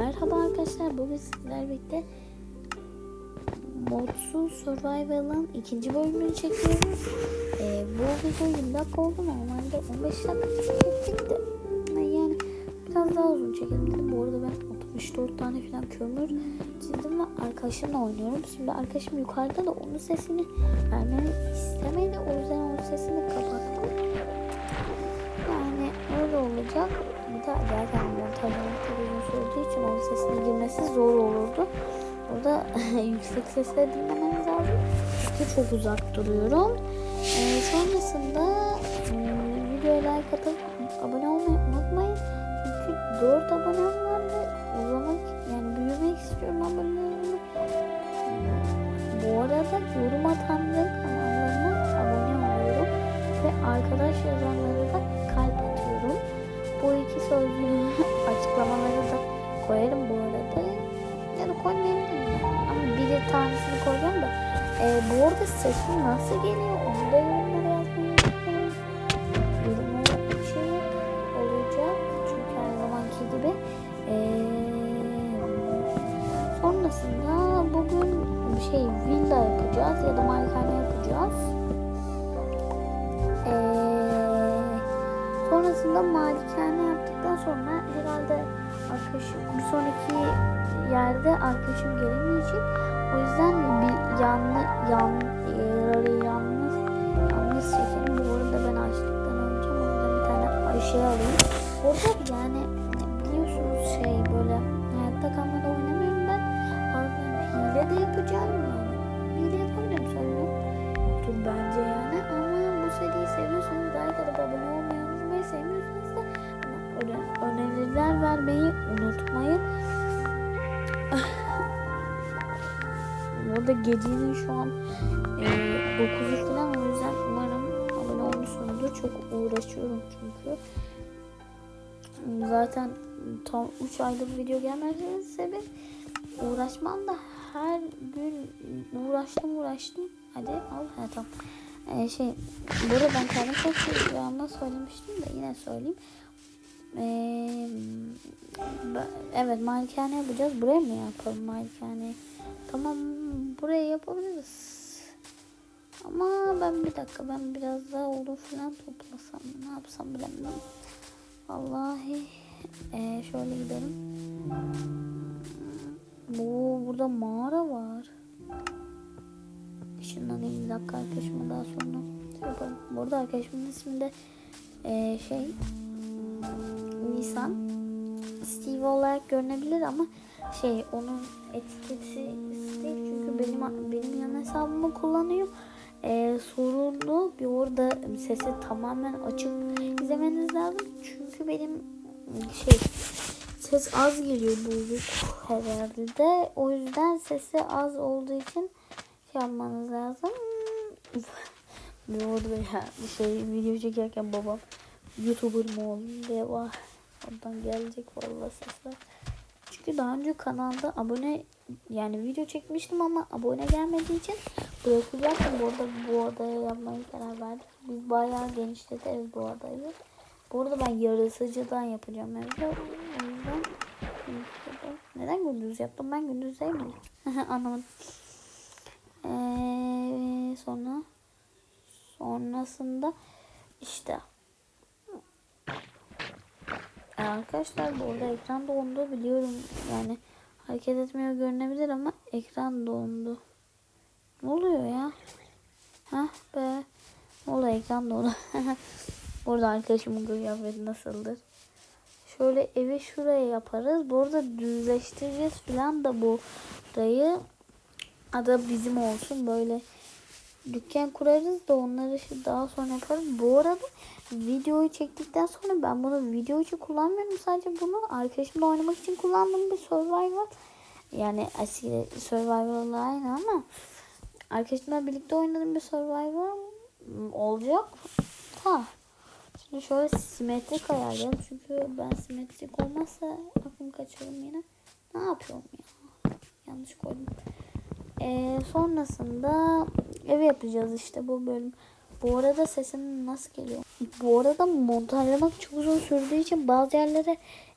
Merhaba arkadaşlar. Bugün sizlerle birlikte Modsuz Survival'ın ikinci bölümünü çekiyoruz. Ee, bu video 20 dakika oldu. Normalde 15 dakika çekecektik. Yani biraz daha uzun çekelim dedim. Bu arada ben 64 tane falan kömür çizdim ve arkadaşımla oynuyorum. Şimdi arkadaşım yukarıda da onun sesini vermemi istemedi. O yüzden onun sesini kapattım. Yani öyle olacak. Bir de zaten montajını çok uzun için onun sesine girmesi zor olurdu. Burada yüksek sesle dinlemeniz lazım. Çünkü çok uzak duruyorum. Ee, sonrasında hmm, videoya like atıp abone olmayı unutmayın. Çünkü 4 abonem var ve uzamak yani büyümek istiyorum abonelerimi. Bu arada yorum atanların kanallarına abone oluyorum ve arkadaş da atıyorum. İki sözcüğü açıklamaları da koyarım bu arada. Ya da koymayabilirim ya. Ama bir tanesini koyacağım da. Ee, bu arada sesim nasıl geliyor onu da yorumlara yazmayı unutmayın. Yorumlara bir şey olacak. Çünkü her zamanki gibi. Ee, sonrasında bugün şey villa yapacağız ya da malikane yapacağız. Sonrasında malikane yaptıktan sonra herhalde arkadaşım bir sonraki yerde arkadaşım gelemeyecek. O yüzden bir yanlı yan e, yalnız yalnız çekelim. Bu arada ben açtıktan önce o yüzden bir tane Ayşe alayım. Orada yani biliyorsunuz şey böyle hayatta kalmada oynamıyorum ben. Bazen hile de yapacağım yani. Hile yapabilirim sanırım. Dur bence yani ama bu seriyi seviyorsanız like atıp abone Burada gecenin şu an e, 9'u falan o yüzden umarım abone olmuşsunuzdur. Çok uğraşıyorum çünkü. Zaten tam 3 aydır video gelmesinin sebebi uğraşmam da her gün uğraştım uğraştım. Hadi al. Ha, tamam. Ee, şey, bu arada ben kendim çok videomda söylemiştim de yine söyleyeyim. Ee, evet malikane yapacağız. Buraya mı yapalım malikane? Tamam buraya yapabiliriz. Ama ben bir dakika ben biraz daha odun falan toplasam ne yapsam bilemiyorum. Vallahi ee, şöyle gidelim. Bu burada mağara var. Işınlanayım bir dakika arkadaşıma daha sonra şey yapalım. Bu arada arkadaşımın ismi de ee, şey Nisan Steve olarak görünebilir ama şey onun etiketi Steve benim benim yan hesabımı kullanıyor. Ee, sorunlu bir orada sesi tamamen açık izlemeniz lazım. Çünkü benim şey ses az geliyor bozuk herhalde. O yüzden sesi az olduğu için şey yapmanız lazım. bir orada ya bir şey video çekerken babam YouTuber mı oldun diye var. Oradan gelecek vallahi sesler. Çünkü daha önce kanalda abone yani video çekmiştim ama abone gelmediği için bırakacaktım. Bu arada bu odaya yapmayı karar verdik. Biz bayağı genişletiriz bu odayı. Bu arada ben yarısıcıdan yapacağım evde. O yüzden neden gündüz yaptım? Ben gündüz değil miyim? Anlamadım. Ee, sonra sonrasında işte Arkadaşlar bu arada ekran dondu biliyorum yani hareket etmiyor görünebilir ama ekran dondu. Ne oluyor ya? Hah be. Ne oluyor ekran dondu. Burada arkadaşımın kıyafeti nasıldır? Şöyle evi şuraya yaparız. Bu arada düzleştireceğiz falan da bu burayı. Ada bizim olsun böyle dükkan kurarız da onları daha sonra yaparım. Bu arada videoyu çektikten sonra ben bunu video için kullanmıyorum. Sadece bunu arkadaşımla oynamak için kullandığım bir survival. Yani asil survival'la aynı ama arkadaşımla birlikte oynadığım bir survival olacak. Ha. Şimdi şöyle simetrik ayarlayalım. Çünkü ben simetrik olmazsa aklım kaçırırım yine. Ne yapıyorum ya? Yanlış koydum. Ee, sonrasında ev yapacağız işte bu bölüm. Bu arada sesim nasıl geliyor? Bu arada montajlamak çok uzun sürdüğü için bazı yerlere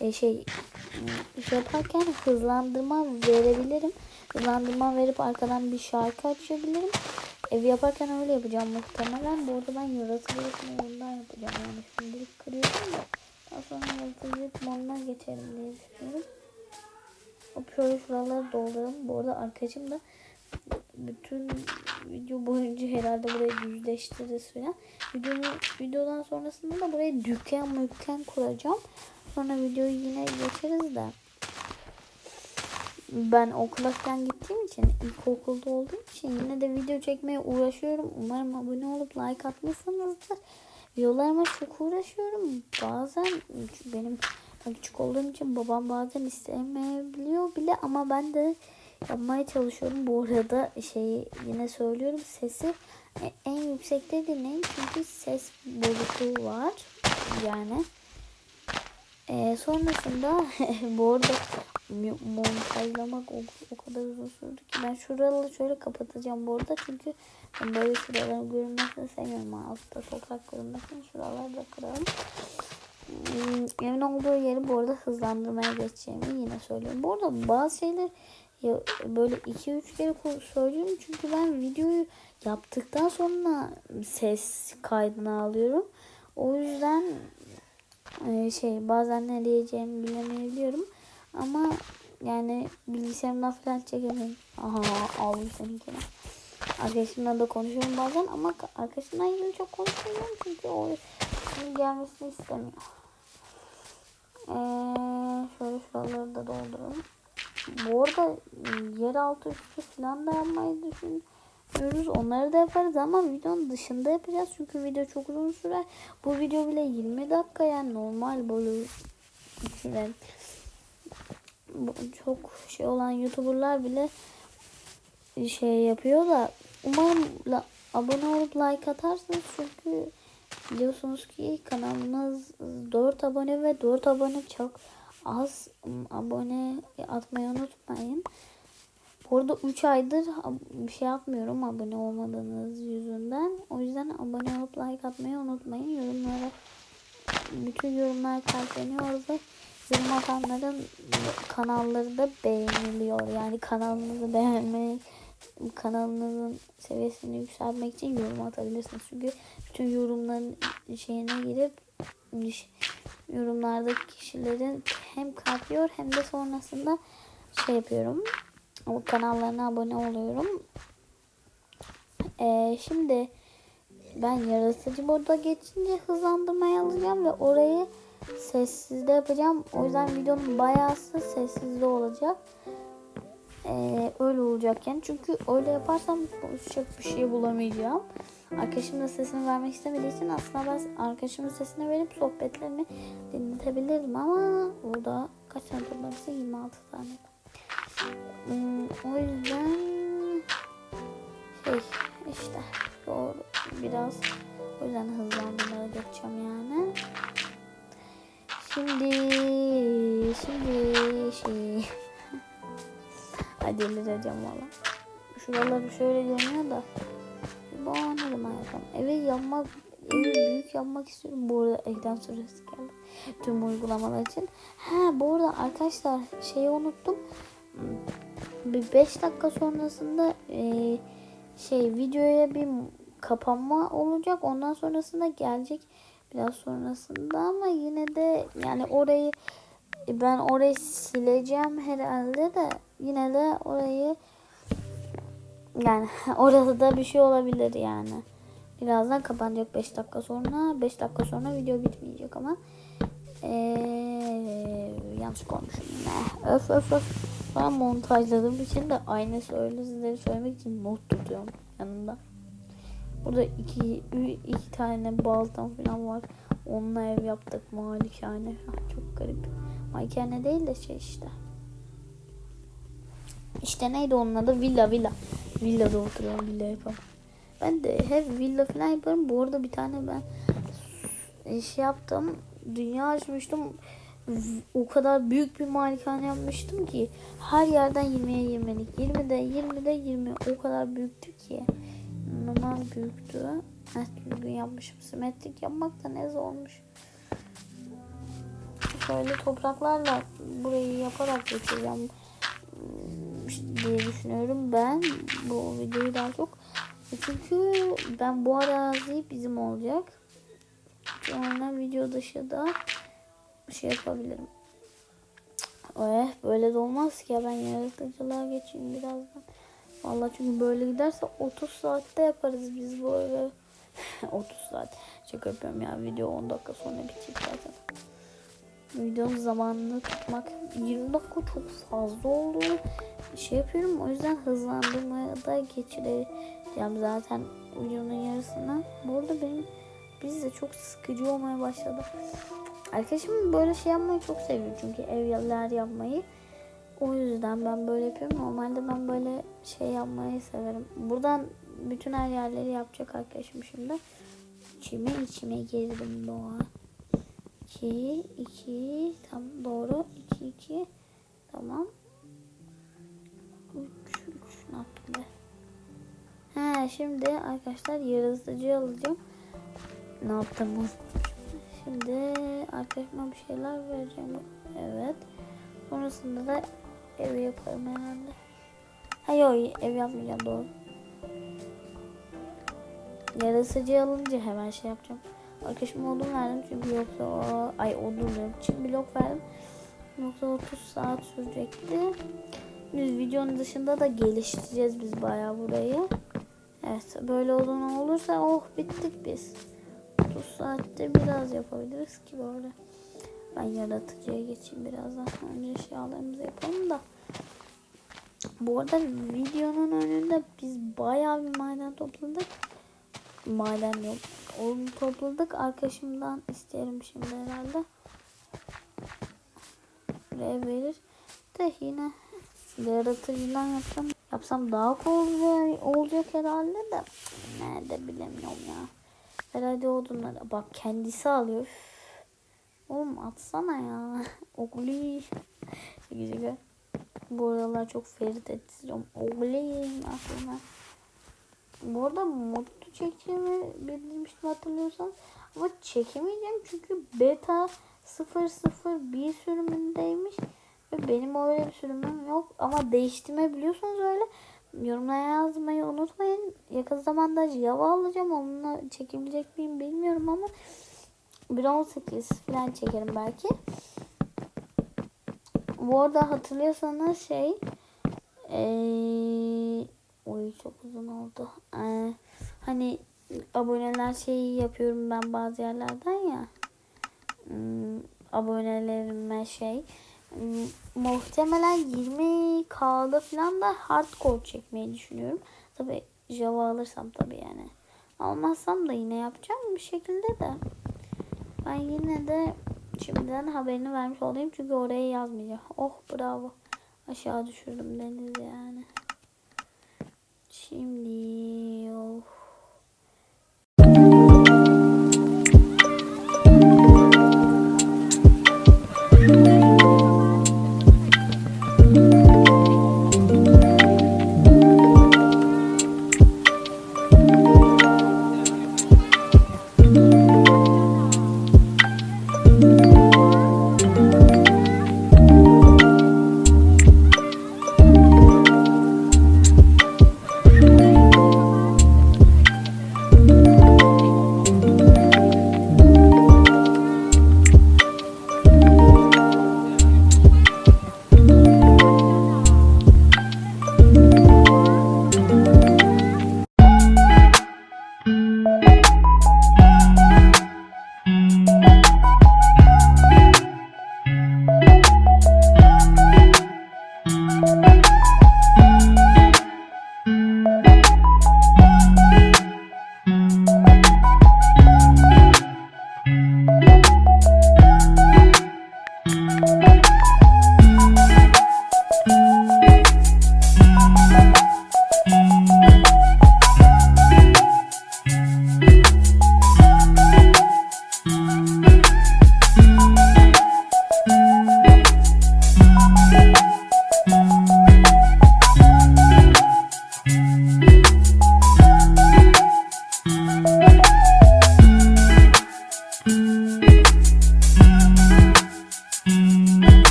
e, şey yaparken hızlandırma verebilirim. Hızlandırma verip arkadan bir şarkı açabilirim. Ev yaparken öyle yapacağım muhtemelen. Bu arada ben yaratıcılık modundan yapacağım. Yani şimdilik kırıyorum da. Daha sonra yaratıcılık moduna geçerim diye düşünüyorum. Hop şöyle şuraları dolduralım. Bu arada arkadaşım da bütün video boyunca herhalde burayı düzleştiririz falan. Videonun, videodan sonrasında da buraya dükkan mükkan kuracağım. Sonra videoyu yine geçeriz de. Ben okula falan gittiğim için, ilkokulda olduğum için yine de video çekmeye uğraşıyorum. Umarım abone olup like atmışsınızdır. Videolarıma çok uğraşıyorum. Bazen benim küçük olduğum için babam bazen istemeyebiliyor bile ama ben de yapmaya çalışıyorum. Bu arada şeyi yine söylüyorum sesi en yüksekte dinleyin çünkü ses bozukluğu var. Yani ee, sonrasında bu arada montajlamak o, o kadar uzun sürdü ki ben şuraları şöyle kapatacağım bu arada çünkü ben böyle şuraların görünmesini sevmiyorum altta toprak görünmesini şuraları da kıralım hmm, evin olduğu yeri bu arada hızlandırmaya geçeceğimi yine söylüyorum bu arada bazı şeyler ya böyle 2-3 kere söylüyorum çünkü ben videoyu yaptıktan sonra ses kaydını alıyorum o yüzden ee, şey bazen ne diyeceğimi bilemeyebiliyorum. Ama yani bilgisayarımdan falan çekemiyorum. Aha aldım seninkini. Arkadaşımla da konuşuyorum bazen ama arkadaşımla ilgili çok konuşmuyorum çünkü o gelmesini istemiyor. Ee, şöyle şuraları da dolduralım. Bu arada yeraltı üstü falan da yapmayı düşünüyorum yapıyoruz. Onları da yaparız ama videonun dışında yapacağız. Çünkü video çok uzun sürer. Bu video bile 20 dakika yani normal böyle süren. Çok şey olan YouTuber'lar bile şey yapıyor da umarım la, abone olup like atarsınız çünkü biliyorsunuz ki kanalımız 4 abone ve 4 abone çok az abone atmayı unutmayın. Bu arada 3 aydır bir şey yapmıyorum abone olmadığınız yüzünden. O yüzden abone olup like atmayı unutmayın. Yorumlara bütün yorumlar kalpleniyor ve yorum atanların kanalları da beğeniliyor. Yani kanalınızı beğenmeyi kanalınızın seviyesini yükseltmek için yorum atabilirsiniz. Çünkü bütün yorumların şeyine girip yorumlardaki kişilerin hem kalplıyor hem de sonrasında şey yapıyorum o kanallarına abone oluyorum. Ee, şimdi ben yaratıcı moda geçince hızlandırmayı alacağım ve orayı sessizde yapacağım. O yüzden videonun bayağısı sessizde olacak. Ee, öyle olacak yani. Çünkü öyle yaparsam konuşacak bir şey bulamayacağım. Arkadaşım da sesini vermek istemediği için aslında ben arkadaşımın sesini verip sohbetlerini dinletebilirdim ama burada kaç tane toplamışsa 26 tane. Hmm, o yüzden şey işte doğru biraz o yüzden hızlandırmaya geçeceğim yani. Şimdi şimdi şey hadi delireceğim valla. Şuraları şöyle görünüyor da zaman yapalım. Evi yapmak evi büyük yapmak istiyorum. Bu arada ekran süresi geldi. Tüm uygulamalar için. Ha bu arada arkadaşlar şeyi unuttum bir 5 dakika sonrasında e, şey videoya bir kapanma olacak. Ondan sonrasında gelecek biraz sonrasında ama yine de yani orayı ben orayı sileceğim herhalde de yine de orayı yani orada da bir şey olabilir yani. Birazdan kapanacak 5 dakika sonra. 5 dakika sonra video bitmeyecek ama ee, yanlış konuşum yine. Öf öf öf. Ben montajladığım için de aynı öyle sizlere söylemek için not tutuyorum yanında. Burada iki, iki tane baltam falan var. Onunla ev yaptık malikane. Çok garip. Malikane değil de şey işte. İşte neydi onun adı? Villa villa. Villada oturuyorum villa yapalım. Ben de hep villa falan yaparım. Bu arada bir tane ben şey yaptım. Dünya açmıştım o kadar büyük bir malikane yapmıştım ki her yerden 20'ye 20'lik 20'de 20'de 20 o kadar büyüktü ki normal büyüktü. Her gün yapmışım. Simetrik yapmak da ne zormuş. Şöyle topraklarla burayı yaparak geçireceğim diye düşünüyorum ben bu videoyu daha çok. Çünkü ben bu arazi bizim olacak. Sonra video dışı da şey yapabilirim. Eh böyle de olmaz ki ya ben yaratıcılığa geçeyim birazdan. Vallahi çünkü böyle giderse 30 saatte yaparız biz bu evi. 30 saat. Şaka yapıyorum ya video 10 dakika sonra bitecek zaten. Videonun zamanını tutmak 20 dakika çok fazla oldu. Şey yapıyorum o yüzden hızlandırmaya da geçireceğim zaten videonun yarısını. Bu arada benim biz de çok sıkıcı olmaya başladı. Arkadaşım böyle şey yapmayı çok seviyor çünkü evler yapmayı. O yüzden ben böyle yapıyorum. Normalde ben böyle şey yapmayı severim. Buradan bütün her yerleri yapacak arkadaşım şimdi. İçime içime girdim doğa. 2 2 tam doğru 2 2 tamam. 3 3 ne yaptım be? He şimdi arkadaşlar yaratıcı alacağım. Ne yaptım bu? Şimdi arkadaşıma bir şeyler vereceğim. Evet. Sonrasında da ev yaparım herhalde. Hayır ev yapmayacağım doğru. Yarasıcı alınca hemen şey yapacağım. Arkadaşıma odun verdim çünkü yoksa o... Ay odun diyorum. Çift blok verdim. Yoksa 30 saat sürecekti. Biz videonun dışında da geliştireceğiz biz bayağı burayı. Evet böyle odun olursa oh bittik biz. 30 saatte biraz yapabiliriz ki böyle. Ben yaratıcıya geçeyim birazdan. Önce eşyalarımızı yapalım da. Bu arada videonun önünde biz bayağı bir maden topladık. Maden yok. Onu topladık. Arkadaşımdan isterim şimdi herhalde. Buraya verir. De yine yaratıcıdan yapsam yapsam daha kolay olacak herhalde de. Nerede bilemiyorum ya. Herhalde odunları. Bak kendisi alıyor. Üf. Oğlum atsana ya. Ogli. Şaka. Bu aralar çok ferit ettiriyorum. Ogli. Aslında. Bu arada modu çekeceğimi bildirmiştim hatırlıyorsan. Ama çekemeyeceğim çünkü beta 001 sürümündeymiş. Ve benim öyle bir sürümüm yok. Ama değiştirmebiliyorsunuz öyle. Yorumlara yazmayı unutmayın. Yakın zamanda Java alacağım. Onunla çekebilecek miyim bilmiyorum ama 1.18 falan çekerim belki. Bu arada hatırlıyorsanız şey ee, oy çok uzun oldu. Ee, hani aboneler şeyi yapıyorum ben bazı yerlerden ya. Hmm, abonelerime şey Hmm, muhtemelen 20K'da falan da hardcore çekmeyi düşünüyorum. Tabi Java alırsam tabi yani. Almazsam da yine yapacağım bir şekilde de. Ben yine de şimdiden haberini vermiş olayım çünkü oraya yazmayacağım. Oh bravo. Aşağı düşürdüm denizi yani. Şimdi.